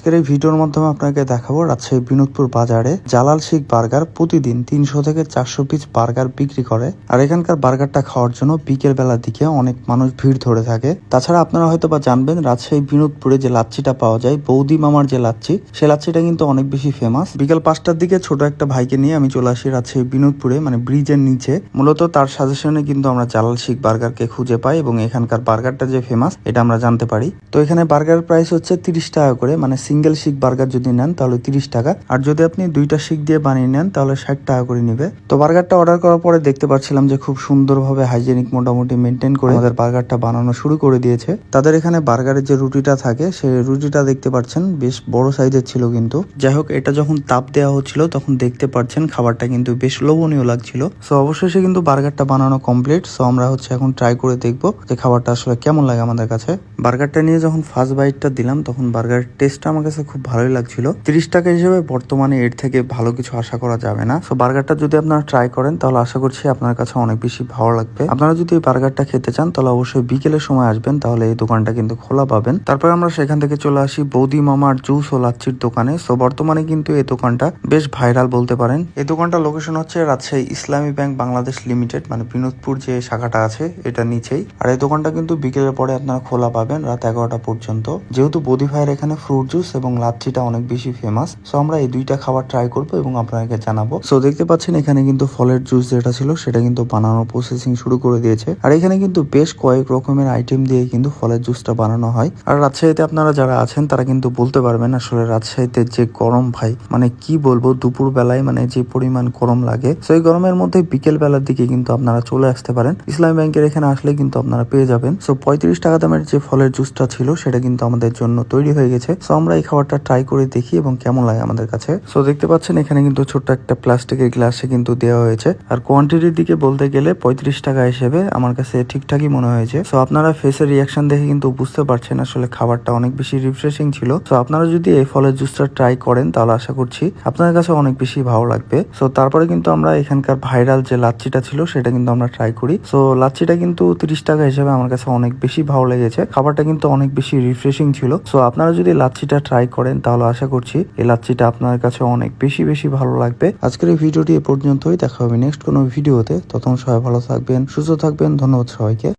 আজকের এই ভিডিওর মাধ্যমে আপনাকে দেখাবো রাজশাহী বিনোদপুর বাজারে জালাল শিখ বার্গার প্রতিদিন তিনশো থেকে চারশো পিস বার্গার বিক্রি করে। আর এখানকার বার্গারটা খাওয়ার জন্য বিকেল বেলার দিকে অনেক মানুষ ভিড় ধরে থাকে। তাছাড়া আপনারা হয়তো বা জানবেন, রাজশাহী বিনোদপুরে যে লাচ্ছিটা পাওয়া যায়, বৌদি মামার যে লাচ্ছি, সে লাচ্ছিটা কিন্তু অনেক বেশি ফেমাস বিকেল পাঁচটার দিকে ছোট একটা ভাইকে নিয়ে আমি চলে আসি রাজশাহী বিনোদপুরে মানে ব্রিজের নিচে। মূলত তার সাজেশনে কিন্তু আমরা জালাল শিখ বার্গারকে খুঁজে পাই এবং এখানকার বার্গারটা যে ফেমাস এটা আমরা জানতে পারি। তো এখানে বার্গার প্রাইস হচ্ছে তিরিশ টাকা করে মানে সিঙ্গেল শিক বার্গার যদি নেন, তাহলে তিরিশ টাকা। আর যদি আপনি দুইটা শিক দিয়ে বানিয়ে নেন, তাহলে ষাট টাকা করে নিবে। তো বার্গারটা অর্ডার করার পরে দেখতে পাচ্ছিলাম যে খুব সুন্দরভাবে হাইজেনিক মোটামুটি মেনটেন করে আমাদের বার্গারটা বানানো শুরু করে দিয়েছে। তাদের এখানে বার্গারের যে রুটিটা থাকে, সেই রুটিটা দেখতে পাচ্ছেন, বেশ বড় সাইজের ছিল কিন্তু। যাই হোক, এটা যখন তাপ দেওয়া হচ্ছিল, তখন দেখতে পাচ্ছেন খাবারটা কিন্তু বেশ লোভনীয় লাগছিল। সো অবশেষে কিন্তু বার্গারটা বানানো কমপ্লিট সো আমরা হচ্ছে এখন ট্রাই করে দেখব যে খাবারটা আসলে কেমন লাগে আমাদের কাছে। বার্গারটা নিয়ে যখন ফার্স্ট বাইটটা দিলাম, তখন বার্গারের টেস্টটা আমার কাছে খুব ভালোই লাগছিল। তিরিশ টাকা হিসেবে বর্তমানে এর থেকে ভালো কিছু আশা করা যাবে না। সো বার্গারটা যদি আপনারা ট্রাই করেন, তাহলে আশা করছি আপনার কাছে অনেক বেশি ভালো লাগবে। আপনারা যদি এই বার্গারটা খেতে চান, তাহলে অবশ্যই বিকেলের সময় আসবেন, তাহলে এই দোকানটা কিন্তু খোলা পাবেন। তারপর আমরা সেখান থেকে চলে আসি বৌদি মামার জুস ও লাচ্ছির দোকানে। সো বর্তমানে কিন্তু এই দোকানটা বেশ ভাইরাল বলতে পারেন। এই দোকানটা লোকেশন হচ্ছে রাজশাহী ইসলামী ব্যাংক বাংলাদেশ লিমিটেড মানে বিনোদপুর যে শাখাটা আছে, এটা নিচেই। আর এই দোকানটা কিন্তু বিকেলের পরে আপনারা খোলা পাবেন। রাত এগারোটা পর্যন্ত। যেহেতু বৌদি ভাইয়ের এখানে ফ্রুট জুস এবং লাচ্ছিটা অনেক বেশি ফেমাস সো আমরা এই দুইটা খাবার ট্রাই করব এবং আপনাকে জানাব। সো দেখতে পাচ্ছেন এখানে কিন্তু ফলের জুস যেটা ছিল, সেটা কিন্তু বানানোর প্রসেসিং শুরু করে দিয়েছে। আর এখানে কিন্তু বেশ কয়েক রকমের আইটেম দিয়ে কিন্তু ফলের জুসটা বানানো হয়। আর রাজশাহীতে আপনারা যারা আছেন, তারা কিন্তু বলতে পারবেন আসলে রাজশাহীতে যে গরম ভাই মানে কি বলব দুপুর বেলায় মানে যে পরিমাণ গরম লাগে। সেই গরমের মধ্যে বিকেল বেলার দিকে কিন্তু আপনারা চলে আসতে পারেন। ইসলামী ব্যাংকের এখানে আসলে কিন্তু আপনারা পেয়ে যাবেন। সো পঁয়ত্রিশ টাকা দামের যে ফলের জুসটা ছিল, সেটা কিন্তু আমাদের জন্য তৈরি হয়ে গেছে। সো আমরা এই খাবারটা ট্রাই করে দেখি এবং কেমন লাগে আমাদের কাছে। সো দেখতে পাচ্ছেন এখানে কিন্তু ছোট্ট একটা প্লাস্টিকের গ্লাসে কিন্তু দেওয়া হয়েছে। আর কোয়ান্টিটির দিকে বলতে গেলে পঁয়ত্রিশ টাকা হিসেবে আমার কাছে ঠিকঠাকই মনে হয়েছে। সো আপনারা ফেসের রিয়াকশন দেখে কিন্তু বুঝতে পারছেন আসলে খাবারটা অনেক বেশি রিফ্রেশিং ছিল। সো আপনারা যদি এই ফলের জুসটা ট্রাই করেন, তাহলে আশা করছি আপনাদের কাছে অনেক বেশি ভালো লাগবে। সো তারপরে কিন্তু আমরা এখানকার ভাইরাল যে লাচ্ছিটা ছিল, সেটা কিন্তু আমরা ট্রাই করি। সো লাচ্ছিটা কিন্তু তিরিশ টাকা হিসেবে আমার কাছে অনেক বেশি ভালো লেগেছে। খাবারটা কিন্তু অনেক বেশি রিফ্রেশিং ছিল। সো আপনারা যদি লাচ্ছিটা ট্রাই করেন, তাহলে আশা করছি এই লাচ্ছিটা আপনার কাছে অনেক বেশি বেশি ভালো লাগবে। আজকের এই ভিডিওটি এ পর্যন্তই। দেখা হবে নেক্সট কোনো ভিডিওতে তখন সবাই ভালো থাকবেন, সুস্থ থাকবেন। ধন্যবাদ সবাইকে।